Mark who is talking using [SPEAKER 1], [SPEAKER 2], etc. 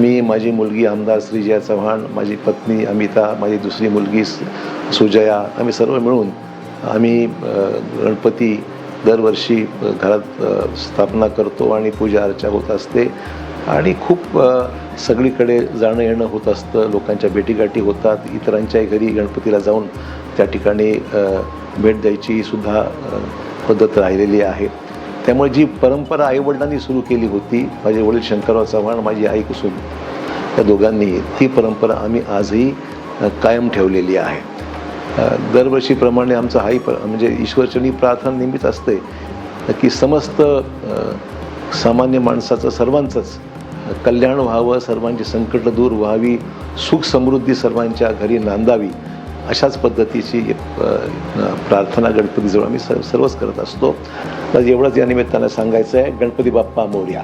[SPEAKER 1] मी माझी मुलगी आमदार श्रीजया चव्हाण माझी पत्नी अमिता माझी दुसरी मुलगी सु- सुजया आम्ही सर्व मिळून आम्ही गणपती दरवर्षी घरात स्थापना करतो आणि पूजा अर्चा होत असते. आणि खूप सगळीकडे जाणं येणं होत असतं. लोकांच्या भेटीगाठी होतात. इतरांच्याही घरी गणपतीला जाऊन त्या ठिकाणी भेट द्यायची सुद्धा पद्धत राहिलेली आहे. त्यामुळे जी परंपरा आईवडिलांनी सुरू केली होती माझे वडील शंकरराव चव्हाण माझी आई कुसुम या दोघांनी ती परंपरा आम्ही आजही कायम ठेवलेली आहे. दरवर्षीप्रमाणे आमचं हाई प म्हणजे ईश्वरचरणी प्रार्थना नेहमीच असते की समस्त सामान्य माणसाचं सर्वांचंच कल्याण व्हावं सर्वांची संकट दूर व्हावी सुख समृद्धी सर्वांच्या घरी नांदावी अशाच पद्धतीची प्रार्थना गणपतीजवळ आम्ही सर्व सर्वच करत असतो. तर एवढंच या निमित्तानं सांगायचं आहे गणपती बाप्पा मोर्या.